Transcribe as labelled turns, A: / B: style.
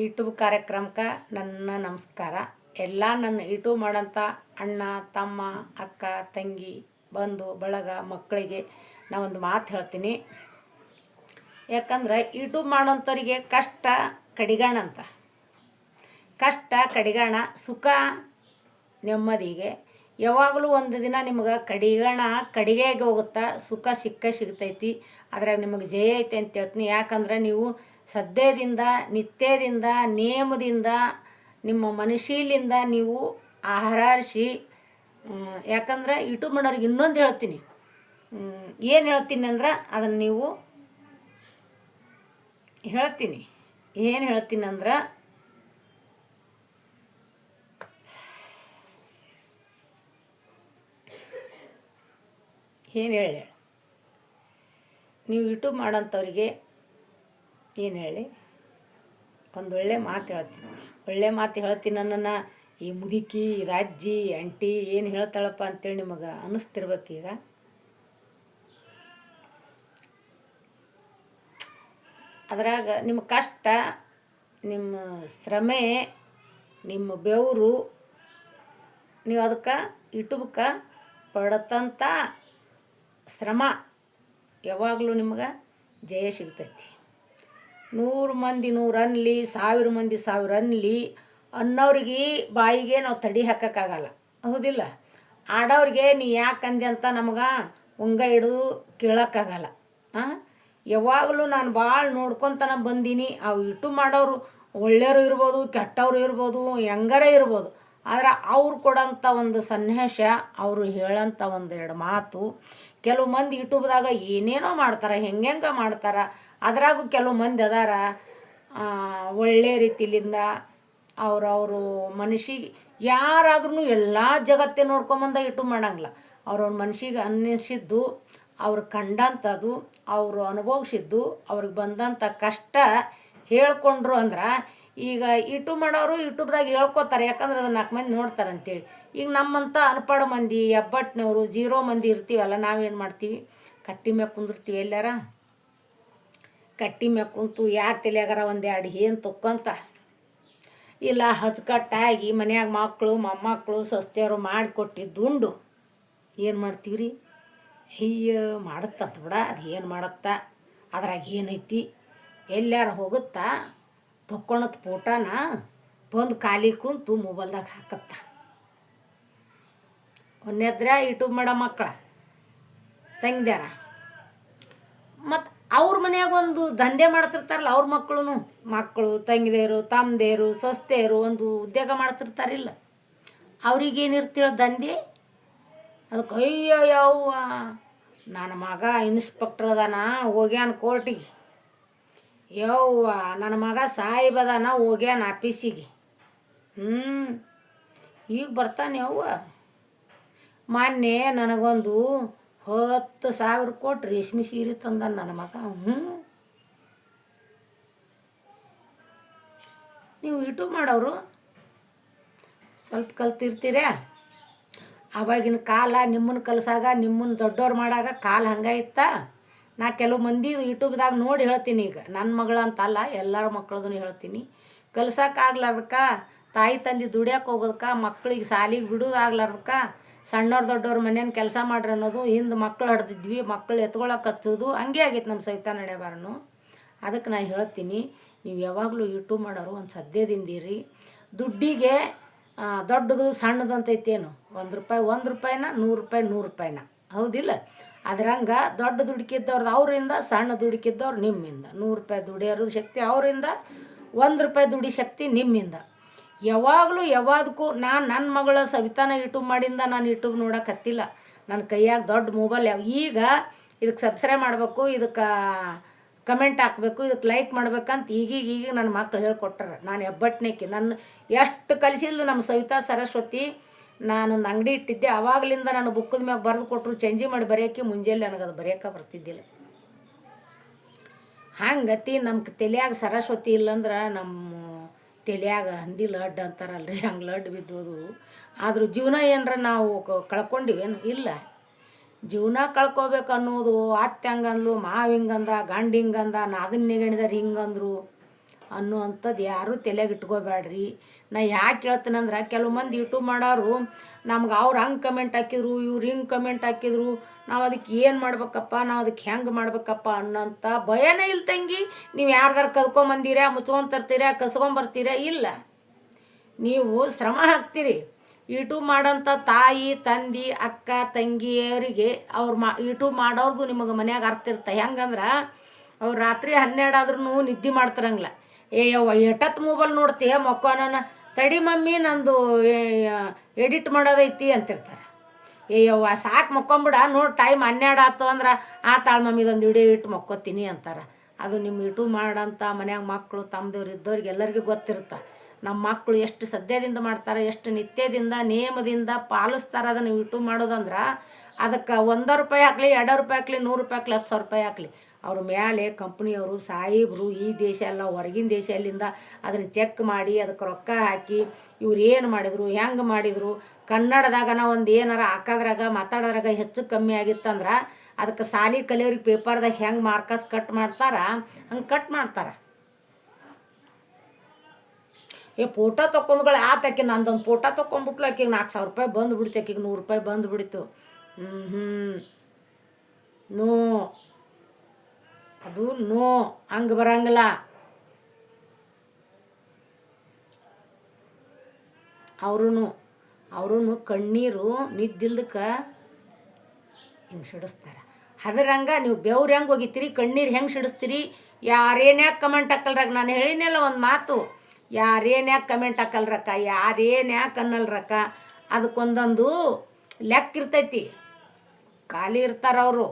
A: YouTube ಕಾರ್ಯಕ್ರಮಕ್ಕೆ ನನ್ನ ನಮಸ್ಕಾರ. ಎಲ್ಲ ನನ್ನ ಯೂಟ್ಯೂಬ್ ಮಾಡೋಂಥ ಅಣ್ಣ, ತಮ್ಮ, ಅಕ್ಕ, ತಂಗಿ, ಬಂಧು, ಬಳಗ, ಮಕ್ಕಳಿಗೆ ನಾವೊಂದು ಮಾತು ಹೇಳ್ತೀನಿ. ಯಾಕಂದ್ರೆ ಯೂಟ್ಯೂಬ್ ಮಾಡೋಂಥವ್ರಿಗೆ ಕಷ್ಟ ಕಡಿಗಾಣ ಅಂತ. ಕಷ್ಟ ಕಡಿಗಾಣ, ಸುಖ ನೆಮ್ಮದಿಗೆ ಯಾವಾಗಲೂ ಒಂದು ದಿನ ನಿಮ್ಗೆ ಕಡಿಗಣ, ಕಡಿಗೆಗೆ ಹೋಗುತ್ತಾ ಸುಖ, ಸಿಕ್ಕ ಸಿಗ್ತೈತಿ. ಅದ್ರಾಗ ನಿಮಗೆ ಜಯ ಐತೆ ಅಂತ ಹೇಳ್ತೀನಿ. ಯಾಕಂದ್ರೆ ನೀವು ಸದ್ಯದಿಂದ, ನಿತ್ಯದಿಂದ ನಿಯಮದಿಂದ ನಿಮ್ಮ ಮನುಷ್ಯಲಿಂದ ನೀವು ಆಹಾರಿಸಿ ಯಾಕಂದ್ರೆ ಯೂಟ್ಯೂಬ್ ಮಾಡೋರಿಗೆ ಇನ್ನೊಂದು ಹೇಳ್ತೀನಿ. ಏನು ಹೇಳ್ತೀನಿ ಅಂದ್ರೆ ಅದನ್ನು ನೀವು ಹೇಳ್ತೀನಿ. ಏನು ಹೇಳ್ತೀನಿ ಅಂದ್ರೆ ಏನು ಹೇಳಿ? ನೀವು ಯೂಟ್ಯೂಬ್ ಮಾಡೋಂಥವ್ರಿಗೆ ಏನು ಹೇಳಿ? ಒಂದು ಒಳ್ಳೆ ಮಾತು ಹೇಳ್ತೀನಿ. ಒಳ್ಳೆ ಮಾತು ಹೇಳ್ತೀನಿ ನನ್ನನ್ನು ಈ ಮುದುಕಿ ರಾಜ್ಜಿ ಆಂಟಿ ಏನು ಹೇಳ್ತಾಳಪ್ಪ ಅಂತೇಳಿ ನಿಮಗೆ ಈಗ. ಅದ್ರಾಗ ನಿಮ್ಮ ಕಷ್ಟ, ನಿಮ್ಮ ಶ್ರಮೆ, ನಿಮ್ಮ ಬೆವರು, ನೀವು ಅದಕ್ಕೆ ಯೂಟ್ಯೂಬ್ಗೆ ಪಡತಂಥ ಶ್ರಮ ಯಾವಾಗಲೂ ನಿಮ್ಗೆ ಜಯ ಸಿಗ್ತೈತಿ. ನೂರು ಮಂದಿ ನೂರು ಅನ್ಲಿ, ಸಾವಿರ ಮಂದಿ ಸಾವಿರ ಅನ್ಲಿ ಅನ್ನೋರಿಗೆ ಬಾಯಿಗೆ ನಾವು ತಡಿ ಹಾಕೋಕ್ಕಾಗಲ್ಲ. ಹೌದಿಲ್ಲ? ಆಡೋರಿಗೆ ನೀ ಯಾಕೆ ಅಂದೆ ಅಂತ ನಮ್ಗೆ ಉಂಗ ಹಿಡಿದು ಕೇಳೋಕ್ಕಾಗಲ್ಲ. ಹಾಂ ಯಾವಾಗಲೂ ನಾನು ಭಾಳ ನೋಡ್ಕೊತನ ಬಂದೀನಿ. ಅವು ಇಟ್ಟು ಮಾಡೋರು ಒಳ್ಳೆಯವರು ಇರ್ಬೋದು, ಕೆಟ್ಟವರು ಇರ್ಬೋದು, ಹೆಂಗಾರ ಇರ್ಬೋದು. ಆದರೆ ಅವ್ರು ಕೊಡೋಂಥ ಒಂದು ಸನ್ಯಾಸ ಅವರು ಹೇಳೋಂಥ ಒಂದೆರಡು ಮಾತು ಕೆಲವು ಮಂದಿ ಯೂಟ್ಯೂಬ್ದಾಗ ಏನೇನೋ ಮಾಡ್ತಾರೆ, ಹೆಂಗೆಂಗೆ ಮಾಡ್ತಾರೆ, ಅದ್ರಾಗೂ ಕೆಲವು ಮಂದಿ ಅದಾರ. ಒಳ್ಳೆ ರೀತಿಲಿಂದ ಅವ್ರವರು ಮನುಷ್ಯಗೆ ಯಾರಾದ್ರೂ ಎಲ್ಲ ಜಗತ್ತೇ ನೋಡ್ಕೊಂಬಂದ ಯೂಟ್ಯೂಬ್ ಮಾಡಂಗಿಲ್ಲ. ಅವ್ರವ್ರ ಮನುಷ್ಯಗೆ ಅನ್ನಿಸಿದ್ದು, ಅವ್ರು ಕಂಡಂಥದ್ದು, ಅವರು ಅನುಭವಿಸಿದ್ದು, ಅವ್ರಿಗೆ ಬಂದಂಥ ಕಷ್ಟ ಹೇಳ್ಕೊಂಡ್ರು ಅಂದ್ರೆ ಈಗ ಯೂಟ್ಯೂಬ್ ಮಾಡೋರು ಯೂಟ್ಯೂಬ್ದಾಗ ಹೇಳ್ಕೊತಾರೆ, ಯಾಕಂದ್ರೆ ಅದನ್ನ ನಾಲ್ಕು ಮಂದಿ ನೋಡ್ತಾರೆ ಅಂತೇಳಿ. ಈಗ ನಮ್ಮಂಥ ಅನ್ಪಡ ಮಂದಿ ಎಬ್ಬಟ್ಟಿನವರು ಜೀರೋ ಮಂದಿ ಇರ್ತೀವಲ್ಲ, ನಾವೇನು ಮಾಡ್ತೀವಿ? ಕಟ್ಟಿ ಮ್ಯಾಗ ಕುಂದಿರ್ತೀವಿ ಎಲ್ಲಾರ? ಕಟ್ಟಿ ಮ್ಯಾಗ ಕುಂತು ಯಾರ ತಲೆಯಾಗಾರ ಒಂದು ಎರಡು ಏನು ತೊಕ್ಕಂತ? ಇಲ್ಲ ಹಚ್ಕಟ್ಟಾಗಿ ಮನ್ಯಾಗ ಮಕ್ಕಳು ಮೊಮ್ಮಕ್ಕಳು ಸಸ್ತೆಯವರು ಮಾಡಿಕೊಟ್ಟಿದ್ದು ಉಂಡು ಏನು ಮಾಡ್ತೀವಿ ರೀ ಅಯ್ಯೋ, ಮಾಡುತ್ತಂತ ಬಿಡ ಅದು ಏನು ಮಾಡತ್ತ? ಅದ್ರಾಗ ಏನೈತಿ? ಎಲ್ಲಾರ ಹೋಗುತ್ತಾ? ತೊಕ್ಕೊಳತ್ ಫೋಟೋನ ಬಂದು ಖಾಲಿ ಕುಂತು ಮೊಬೈಲ್ದಾಗ ಹಾಕತ್ತ. ಒಂದೇದ್ರ ಯೂಟ್ಯೂಬ್ ಮಾಡೋ ಮಕ್ಕಳ ತಂಗ್ದ್ಯಾರ ಮತ್ತು ಅವ್ರ ಮನ್ಯಾಗ ಒಂದು ದಂಧೆ ಮಾಡ್ತಿರ್ತಾರಲ್ಲ ಅವ್ರ ಮಕ್ಕಳು ಮಕ್ಕಳು ತಂಗಿದೇರು ತಮ್ಮದೇರು ಸಸ್ತೆಯರು ಒಂದು ಉದ್ಯೋಗ ಮಾಡ್ತಿರ್ತಾರಿಲ್ಲ. ಅವ್ರಿಗೇನಿರ್ತೀಳ ದಂಧೆ, ಅದಕ್ಕೆ ಅಯ್ಯೋ ಯಾವ ನನ್ನ ಮಗ ಇನ್ಸ್ಪೆಕ್ಟ್ರ್ ಅದಾನ, ಹೋಗ್ಯಾನ ಕೋರ್ಟಿಗೆ. ಯವ್ವ, ನನ್ನ ಮಗ ಸಾಹೀಬದ ನಾ ಹೋಗ್ಯಾನ ಆಫೀಸಿಗೆ. ಹ್ಞೂ ಈಗ ಬರ್ತಾನೆ ಯವ್ವ. ಮೊನ್ನೆ ನನಗೊಂದು ಹತ್ತು ಸಾವಿರ ಕೊಟ್ಟು ರೇಷ್ಮೆ ಸೀರೆ ತಂದ ನನ್ನ ಮಗ. ಹ್ಞೂ ನೀವು ಯೂಟ್ಯೂಬ್ ಮಾಡೋರು, ಸ್ವಲ್ಪ ಕಲ್ತಿರ್ತೀರಾ? ಅವಾಗಿನ ಕಾಲ ನಿಮ್ಮನ್ನು ಕಲ್ಸಾಗ, ನಿಮ್ಮನ್ನು ದೊಡ್ಡವ್ರು ಮಾಡಾಗ ಕಾಲ ಹಂಗೆ ನಾ ಕೆಲವು ಮಂದಿ ಯೂಟ್ಯೂಬ್ದಾಗ ನೋಡಿ ಹೇಳ್ತೀನಿ ಈಗ. ನನ್ನ ಮಗಳಂತಲ್ಲ ಎಲ್ಲರ ಮಕ್ಕಳದನ್ನು ಹೇಳ್ತೀನಿ. ಕಲ್ಸೋಕ್ಕಾಗ್ಲಾರ್ದಕ್ಕ ತಾಯಿ ತಂದೆ ದುಡಿಯೋಕೆ ಹೋಗೋದಕ್ಕೆ ಮಕ್ಕಳಿಗೆ ಶಾಲಿಗೆ ಬಿಡೋದಾಗ್ಲಾರ್ದಕ್ಕ ಸಣ್ಣವ್ರು ದೊಡ್ಡವ್ರ ಮನೇನ ಕೆಲಸ ಮಾಡ್ರಿ ಅನ್ನೋದು, ಹಿಂದೆ ಮಕ್ಕಳು ಹಡ್ದಿದ್ವಿ ಮಕ್ಕಳು ಎತ್ಕೊಳಕ್ಕೆ ಹಚ್ಚೋದು, ಹಂಗೆ ಆಗೈತೆ ನಮ್ಮ ಸಹಿತ ನಡೆಯಬಾರನು. ಅದಕ್ಕೆ ನಾನು ಹೇಳ್ತೀನಿ, ನೀವು ಯಾವಾಗಲೂ ಯೂಟ್ಯೂಬ್ ಮಾಡೋರು ಒಂದು ಸದ್ಯದಿಂದಿರಿ ದುಡ್ಡಿಗೆ ದೊಡ್ಡದು ಸಣ್ಣದು ಅಂತ ಐತೇನು ಒಂದು ರೂಪಾಯಿ, ಒಂದು ರೂಪಾಯಿನ ನೂರು ರೂಪಾಯಿ, ನೂರು ರೂಪಾಯಿನ. ಹೌದಿಲ್ಲ? ಅದ್ರಂಗೆ ದೊಡ್ಡ ದುಡುಕಿದ್ದವ್ರದ್ದು ಅವರಿಂದ, ಸಣ್ಣ ದುಡುಕಿದ್ದವ್ರು ನಿಮ್ಮಿಂದ. ನೂರು ರೂಪಾಯಿ ದುಡಿಯೋರು ಶಕ್ತಿ ಅವರಿಂದ, ಒಂದು ರೂಪಾಯಿ ದುಡಿ ಶಕ್ತಿ ನಿಮ್ಮಿಂದ. ಯಾವಾಗಲೂ ಯಾವಾದಕ್ಕೂ ನಾನು ನನ್ನ ಮಗಳ ಸವಿತಾನ ಯೂಟ್ಯೂಬ್ ಮಾಡಿಂದ ನಾನು ಯೂಟ್ಯೂಬ್ ನೋಡಕತ್ತಿಲ್ಲ ನನ್ನ ಕೈಯಾಗ ದೊಡ್ಡ ಮೊಬೈಲ್ ಯಾವ ಈಗ ಇದಕ್ಕೆ ಸಬ್ಸ್ಕ್ರೈಬ್ ಮಾಡಬೇಕು, ಇದಕ್ಕೆ ಕಮೆಂಟ್ ಹಾಕಬೇಕು ಇದಕ್ಕೆ ಲೈಕ್ ಮಾಡ್ಬೇಕಂತ ಈಗೀಗ ಈಗೀಗ ನನ್ನ ಮಕ್ಳು ಹೇಳ್ಕೊಟ್ಟಾರ. ನಾನು ಹೆಬ್ಬಟ್ನೇಕಿ. ನನ್ನ ಎಷ್ಟು ಕಲಿಸಿದ್ಲು ನಮ್ಮ ಸವಿತಾ ಸರಸ್ವತಿ ನಾನೊಂದು ಅಂಗಡಿ ಇಟ್ಟಿದ್ದೆ. ಆವಾಗಲಿಂದ ನಾನು ಬುಕ್ಕದ ಮ್ಯಾಗ ಬರೆದು ಕೊಟ್ಟರು ಚೇಂಜಿ ಮಾಡಿ ಬರೆಯೋಕ್ಕೆ ಮುಂಜಾನೆ ನನಗೆ ಅದು ಬರೆಯೋಕೆ ಬರ್ತಿದ್ದಿಲ್ಲ. ಹಂಗತಿ ನಮ್ಮ ತಲೆಯಾಗ ಸರಸ್ವತಿ ಇಲ್ಲಂದ್ರೆ ನಮ್ಮ ತಲೆಯಾಗ ಹಂದಿ ಲಡ್ ರೀ ಹಂಗೆ ಲಡ್ ಬಿದ್ದೋದು. ಆದರೂ ಜೀವನ ಏನರ ನಾವು ಕಳ್ಕೊಂಡಿವೇನು? ಇಲ್ಲ. ಜೀವನ ಕಳ್ಕೊಬೇಕು ಅನ್ನೋದು ಅತ್ತೆ ಹಂಗಂದ್ಲು ಮಾವ ಹಿಂಗಂದ ಗಂಡ ಹಿಂಗಂದ ನಾ ಅದನ್ನ ನೆಗಣಿದಾರೆ ಹಿಂಗಂದ್ರು ಅನ್ನುವಂಥದ್ದು ಯಾರೂ ತಲೆಗೆ ಇಟ್ಕೋಬೇಡ್ರಿ. ನಾ ಯಾಕೆ ಹೇಳ್ತೀನಂದ್ರೆ ಕೆಲವು ಮಂದಿ ಯೂಟ್ಯೂಬ್ ಮಾಡೋರು, ನಮ್ಗೆ ಅವ್ರು ಹಂಗೆ ಕಮೆಂಟ್ ಹಾಕಿದ್ರು, ಇವ್ರು ಹಿಂಗೆ ಕಮೆಂಟ್ ಹಾಕಿದ್ರು, ನಾವು ಅದಕ್ಕೆ ಏನು ಮಾಡ್ಬೇಕಪ್ಪ, ನಾವು ಅದಕ್ಕೆ ಹೆಂಗೆ ಮಾಡ್ಬೇಕಪ್ಪ ಅನ್ನೋಂಥ ಭಯನೇ ಇಲ್ಲ ತಂಗಿ. ನೀವು ಯಾರ್ದಾರು ಕದ್ಕೊಂಬಂದಿರಾ ಮುಚ್ಕೊಂತರ್ತೀರಾ ಕಸ್ಕೊಂಬರ್ತೀರಾ ಇಲ್ಲ. ನೀವು ಶ್ರಮ ಹಾಕ್ತೀರಿ. ಯೂಟ್ಯೂಬ್ ಮಾಡೋಂಥ ತಾಯಿ, ತಂದಿ, ಅಕ್ಕ, ತಂಗಿಯವರಿಗೆ ಅವ್ರು ಮಾ ಯೂಟ್ಯೂಬ್ ಮಾಡೋರ್ದು ನಿಮಗೆ ಮನ್ಯಾಗ ಅರ್ಥ ಇರ್ತ. ಹೆಂಗಂದ್ರೆ ಅವ್ರು ರಾತ್ರಿ ಹನ್ನೆರಡು ಆದ್ರೂ ನಿದ್ದೆ ಮಾಡ್ತಾರಂಗಿಲ್ಲ ಏ ಎಷ್ಟತ್ತು ಮೊಬೈಲ್ ನೋಡ್ತೀಯ ಮಕ್ಕೋನ ತಡಿ ಮಮ್ಮಿ, ನಂದು ಎಡಿಟ್ ಮಾಡೋದೈತಿ ಅಂತಿರ್ತಾರೆ. ಏ ಯವ್ವ, ಸಾಕು ಮಕ್ಕೊಂಬಿಡ, ನೋಡಿ ಟೈಮ್ ಹನ್ನೆರಡು ಆಯ್ತು ಅಂದ್ರೆ, ಆ ತಾಳು ಮಮ್ಮಿ ಇದೊಂದು ವಿಡಿಯೋ ಇಟ್ಟು ಮಕ್ಕೋತೀನಿ ಅಂತಾರೆ. ಅದು ನಿಮ್ಮ ಇಟು ಮಾಡಂತ, ಮನ್ಯಾಗ ಮಕ್ಕಳು ತಮ್ಮದವ್ರು ಇದ್ದವ್ರಿಗೆ ಎಲ್ಲರಿಗೂ ಗೊತ್ತಿರುತ್ತೆ ನಮ್ಮ ಮಕ್ಕಳು ಎಷ್ಟು ಸದ್ಯದಿಂದ ಮಾಡ್ತಾರೆ, ಎಷ್ಟು ನಿತ್ಯದಿಂದ ನಿಯಮದಿಂದ ಪಾಲಿಸ್ತಾರೆ ಅದನ್ನು ಯೂಟ್ಯೂಬ್ ಮಾಡೋದಂದ್ರೆ, ಅದಕ್ಕೆ ಒಂದು ರೂಪಾಯಿ ಹಾಕ್ಲಿ ಎರಡು ರೂಪಾಯಿ ಹಾಕ್ಲಿ ನೂರು ರೂಪಾಯಿ ಹಾಕ್ಲಿ ಹತ್ತು ಸಾವಿರ ರೂಪಾಯಿ ಹಾಕ್ಲಿ ಅವ್ರ ಮೇಲೆ ಕಂಪ್ನಿಯವರು, ಸಾಹೇಬರು ಈ ದೇಶ ಎಲ್ಲ ಹೊರಗಿನ ದೇಶ ಅಲ್ಲಿಂದ ಅದನ್ನು ಚೆಕ್ ಮಾಡಿ, ಅದಕ್ಕೆ ರೊಕ್ಕ ಹಾಕಿ, ಇವ್ರು ಏನು ಮಾಡಿದರು, ಹೆಂಗೆ ಮಾಡಿದರು, ಕನ್ನಡದಾಗ ಒಂದು ಏನಾರ ಹಾಕೋದ್ರಾಗ, ಮಾತಾಡೋದ್ರಾಗ ಹೆಚ್ಚು ಕಮ್ಮಿ ಆಗಿತ್ತಂದ್ರೆ ಅದಕ್ಕೆ ಸಾಲಿ ಕಲಿಯೋರಿಗೆ ಪೇಪರ್ದಾಗ ಹೆಂಗೆ ಮಾರ್ಕಸ್ ಕಟ್ ಮಾಡ್ತಾರ, ಹಂಗೆ ಕಟ್ ಮಾಡ್ತಾರೆ. ಏ ಫೋಟೋ ತೊಗೊಂಡ್ಗಳು ಆತಕ್ಕೆ ನಂದೊಂದು ಫೋಟೋ ತೊಗೊಂಡ್ಬಿಟ್ಲು ಆಕಿಗೆ ನಾಲ್ಕು ಸಾವಿರ ರೂಪಾಯಿ ಬಂದು ಬಿಡ್ತು ಆಕಿಗೆ, ನೂರು ರೂಪಾಯಿ ಬಂದು ಬಿಡಿತು ಹ್ಞೂ ಹ್ಞೂ ನೋ. ಅದು ನೋ, ಹಂಗೆ ಬರಂಗಿಲ್ಲ. ಅವ್ರೂ ಅವ್ರೂ ಕಣ್ಣೀರು ನಿದ್ದಿಲ್ದಕ್ಕೆ ಹಿಂಗೆ ಸಿಡಿಸ್ತಾರೆ. ಅದರಂಗ ನೀವು ಬೆವ್ರು ಹೆಂಗೆ ಹೋಗಿತ್ತೀರಿ, ಕಣ್ಣೀರು ಹೆಂಗೆ ಸಿಡಿಸ್ತೀರಿ ಯಾರೇನ್ಯಾಕೆ ಕಮೆಂಟ್ ಹಾಕಲ್ರಾಗ ನಾನು ಹೇಳಿನಲ್ಲ ಒಂದು ಮಾತು. ಯಾರೇನ್ಯಾಕೆ ಕಮೆಂಟ್ ಹಾಕಲ್ರಕ್ಕ ಯಾರೇನ್ಯಾಕೆ ಅನ್ನಲ್ರಕ್ಕ ಅದಕ್ಕೊಂದೊಂದು ಲೆಕ್ಕ ಇರ್ತೈತಿ. ಖಾಲಿ ಇರ್ತಾರ ಅವರು.